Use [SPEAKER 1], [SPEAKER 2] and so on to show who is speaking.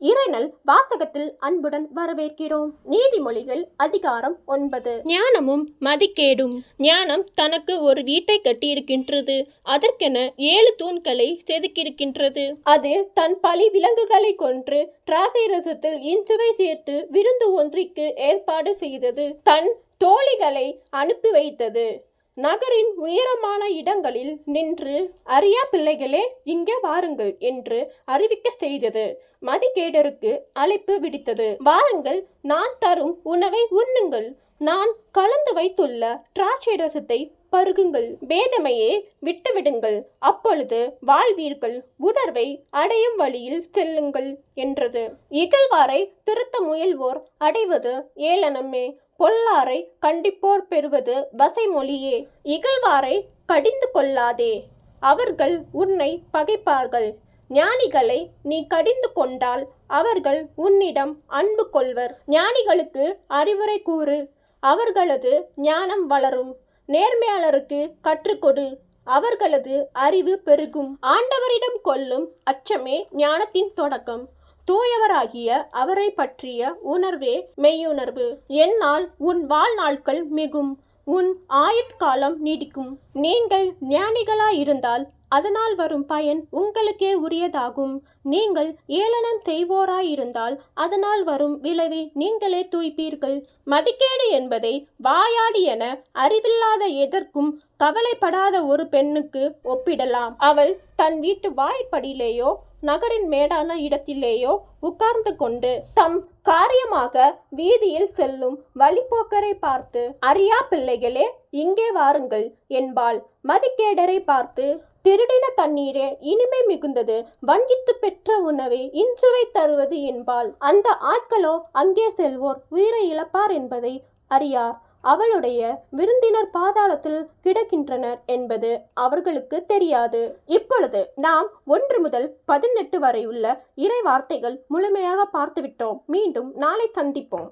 [SPEAKER 1] இறைநல் வாசகத்தில் அன்புடன் வரவேற்கிறோம். நீதிமொழிகள் அதிகாரம் ஒன்பது. ஞானமும் மதிக்கேடும் ஞானம் தனக்கு ஒரு வீட்டை கட்டியிருக்கின்றது. அதற்கென ஏழு தூண்களை செதுக்கியிருக்கின்றது. அது தன் பழி விலங்குகளை கொன்று திராசை இன்சுவை சேர்த்து விருந்து ஒன்றிற்கு ஏற்பாடு செய்தது. தன் தோழிகளை அனுப்பி வைத்தது. நகரின் உயரமான இடங்களில் நின்று அரியா பிள்ளைகளே இங்கே வாருங்கள் என்று அறிவிக்க செய்தது. மதிகேடருக்கு அழைப்பு விடுத்தது. வாருங்கள் நான் தரும் உணவை உண்ணுங்கள். நான் கலந்து வைத்துள்ள திராட்சை ரசத்தை பருகுங்கள். பேதமையே விட்டுவிடுங்கள். அப்பொழுது வாழ்வீர்கள். உணர்வை அடையும் வழியில் செல்லுங்கள் என்றது. இகழ்வாரை திருத்த முயல்வோர் அடைவது ஏளனமே. பொல்லாரை கண்டிப்போர் பெறுவது வசைமொழியே. இகழ்வாரை கடிந்து கொள்ளாதே. அவர்கள் உன்னை பகைப்பார்கள். ஞானிகளை நீ கடிந்து கொண்டால் அவர்கள் உன்னிடம் அன்பு கொள்வர். ஞானிகளுக்கு அறிவுரை கூறு. அவர்களது ஞானம் வளரும். நேர்மையாளருக்கு கற்றுக்கொடு. அவர்களது அறிவு பெருகும். ஆண்டவரிடம் கொள்ளும் அச்சமே ஞானத்தின் தொடக்கம். தூயவராகிய அவரை பற்றிய உணர்வே மெய்யுணர்வு. என்னால் உன் வாழ்நாட்கள் மிகும். உன் ஆயுட்காலம் நீடிக்கும். நீங்கள் ஞானிகளாயிருந்தால் அதனால் வரும் பயன் உங்களுக்கே உரியதாகும். நீங்கள் ஏளனம் செய்வோராயிருந்தால் அதனால் வரும் விளைவை நீங்களே தூய்ப்பீர்கள். மதிக்கேடு என்பதை வாயாடி என அறிவில்லாத எதற்கும் கவலைப்படாத ஒரு பெண்ணுக்கு ஒப்பிடலாம். அவள் தன் வீட்டு வாய்ப்படியிலேயோ நகரின் மேடான இடத்திலேயோ உட்கார்ந்து கொண்டு தம் காரியமாக வீதியில் செல்லும் வழிப்போக்கரை பார்த்து அறியா பிள்ளைகளே இங்கே வாருங்கள் என்பாள். மதிக்கேடரை பார்த்து திருடின தண்ணீரே இனிமை மிகுந்தது. வஞ்சித்து பெற்ற உணவை இன்சுவை தருவது என்பாள். அந்த ஆட்களோ அங்கே செல்வோர் உயிரை இழப்பார் என்பதை அறியார். அவளுடைய விருந்தினர் பாதாளத்தில் கிடக்கின்றனர் என்பது அவர்களுக்கு தெரியாது. இப்பொழுது நாம் ஒன்று முதல் பதினெட்டு வரை உள்ள இறை வார்த்தைகள் முழுமையாக பார்த்துவிட்டோம். மீண்டும் நாளை சந்திப்போம்.